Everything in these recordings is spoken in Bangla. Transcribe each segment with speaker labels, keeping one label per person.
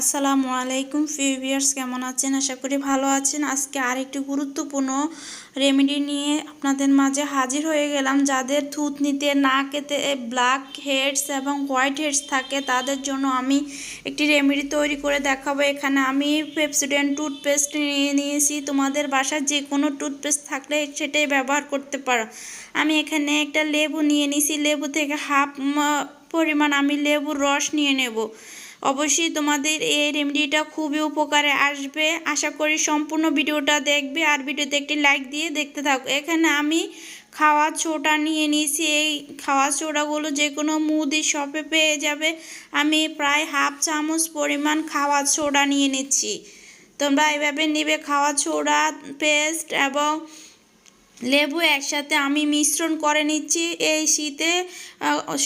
Speaker 1: আসসালামু আলাইকুম ফিভিয়ার্স কেমন আছেন? আশা করি ভালো আছেন। আজকে আরেকটি গুরুত্বপূর্ণ রেমেডি নিয়ে আপনাদের মাঝে হাজির হয়ে গেলাম। যাদের থুতনিতে নাকেতে ব্ল্যাক হেডস এবং হোয়াইট হেডস থাকে, তাদের জন্য আমি একটি রেমেডি তৈরি করে দেখাবো। এখানে আমি পেপসিডেন্ট টুথপেস্ট নিয়ে নিয়েছি। তোমাদের বাসায় যে কোনো টুথপেস্ট থাকলে সেটাই ব্যবহার করতে পারো। আমি এখানে একটা লেবু নিয়ে নিয়েছি লেবু থেকে হাফ পরিমাণ আমি লেবুর রস নিয়ে নেব। অবশ্যই তোমাদের এই রেমেডিটা খুবই উপকারে আসবে। আশা করি সম্পূর্ণ ভিডিওটা দেখবে আর ভিডিওতে একটি লাইক দিয়ে দেখতে থাকো। এখানে আমি খাওয়া ছোটা নিয়ে নিয়েছি। এই খাওয়া ছোটাগুলো যে কোনো মুদি শপে পেয়ে যাবে। আমি প্রায় হাফ চামচ পরিমাণ খাওয়া সোডা নিয়ে নিচ্ছি। তোমরা এভাবে নেবে। খাওয়া ছোড়া পেস্ট এবং লেবু একসাথে আমি মিশ্রণ করে নিচ্ছি। এই শীতে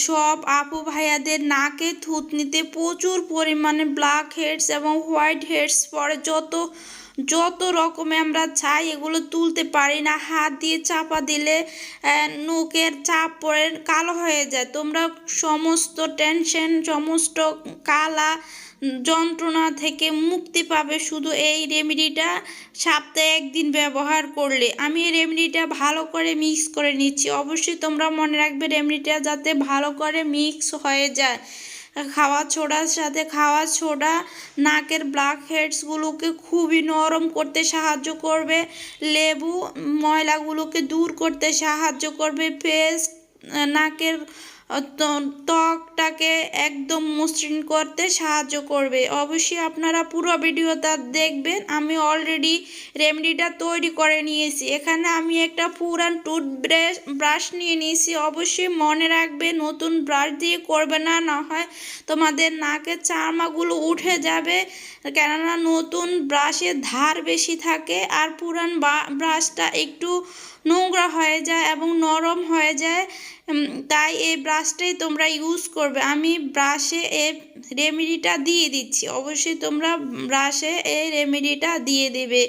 Speaker 1: সব আপু ভাইয়াদের নাকে থুতনিতে প্রচুর পরিমাণে ব্ল্যাক হেডস এবং হোয়াইট হেডস পরে যত যত রকমে আমরা চাই এগুলো তুলতে পারি না, হাত দিয়ে চাপা দিলে নোকের চাপ পড়ে, কালো হয়ে যায়। তোমরা সমস্ত টেনশন, সমস্ত কালা যন্ত্রণা থেকে মুক্তি পাবে শুধু এই রেমেডিটা সপ্তাহে একদিন ব্যবহার করলে। আমি এই রেমেডিটা ভালো করে মিক্স করে নিচ্ছি। অবশ্যই তোমরা মনে রাখবে রেমেডিটা যাতে ভালো করে মিক্স হয়ে যায়। খাওয়া ছোড়ার সাথে খাওয়া ছোড়া, নাকের ব্ল্যাক হেডসগুলোকে খুবই নরম করতে সাহায্য করবে, লেবু ময়লাগুলোকে দূর করতে সাহায্য করবে পেস্ট নাকের ত্বকটাকে একদম মসৃণ করতে সাহায্য করবে। অবশ্যই আপনারা পুরো ভিডিওটা দেখবেন। আমি অলরেডি রেমেডিটা তৈরি করে নিয়েছি। এখানে আমি একটা পুরান টুথব্রাশ ব্রাশ নিয়ে নিয়েছি। অবশ্যই মনে রাখবে, নতুন ব্রাশ দিয়ে করবে না না হয় তোমাদের নাকের চারমাগুলো উঠে যাবে। কেননা নতুন ব্রাশের ধার বেশি থাকে আর পুরান ব্রাশটা একটু নোংরা হয়ে যায় এবং নরম হয়ে যায়। তাই এই ব্রাশটাই তোমরা ইউজ করবে। আমি ব্রাশে এই রেমেডিটা দিয়ে দিচ্ছি। অবশ্যই তোমরা ব্রাশে এই রেমেডিটা দিয়ে দেবে।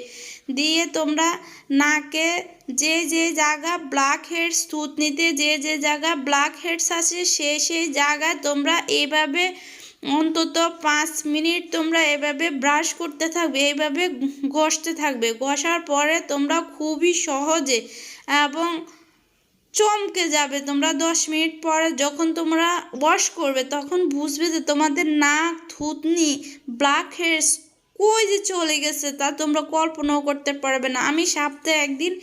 Speaker 1: দিয়ে তোমরা নাকে যে যে জায়গা ব্ল্যাক হেডস থুতনিতে যে যে জায়গা ব্ল্যাক হেডস আছে, সে সেই জায়গায় তোমরা এভাবে অন্তত পাঁচ মিনিট তোমরা এভাবে ব্রাশ করতে থাকবে এইভাবে ঘষতে থাকবে। ঘষার পরে তোমরা খুবই সহজে এবং চমকে যাবে। তোমরা দশ মিনিট পরে যখন তোমরা ওয়াশ করবে, তখন বুঝবে যে তোমাদের নাক, থুতনি ব্ল্যাক হেডস কই যে চলে গেছে? তা তোমরা কল্পনাও করতে পারবে না। আমি সপ্তাহে একদিন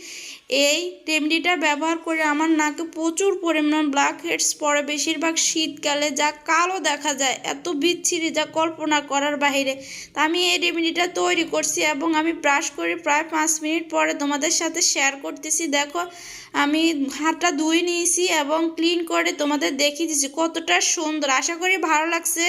Speaker 1: এই রেমেডিটা ব্যবহার করে আমার নাকে প্রচুর পরিমাণ ব্ল্যাক হেডস পড়ে। বেশিরভাগ শীতকালে যা কালো দেখা যায়, এত বিচ্ছিরি যা কল্পনা করার বাহিরে। তা আমি এই রেমেডিটা তৈরি করছি এবং আমি ব্রাশ করে প্রায় পাঁচ মিনিট পরে তোমাদের সাথে শেয়ার করতেছি। দেখো, আমি হাতটা ধুয়ে নিয়েছি এবং ক্লিন করে তোমাদের দেখিয়ে দিচ্ছি কতটা সুন্দর। আশা করি ভালো লাগছে।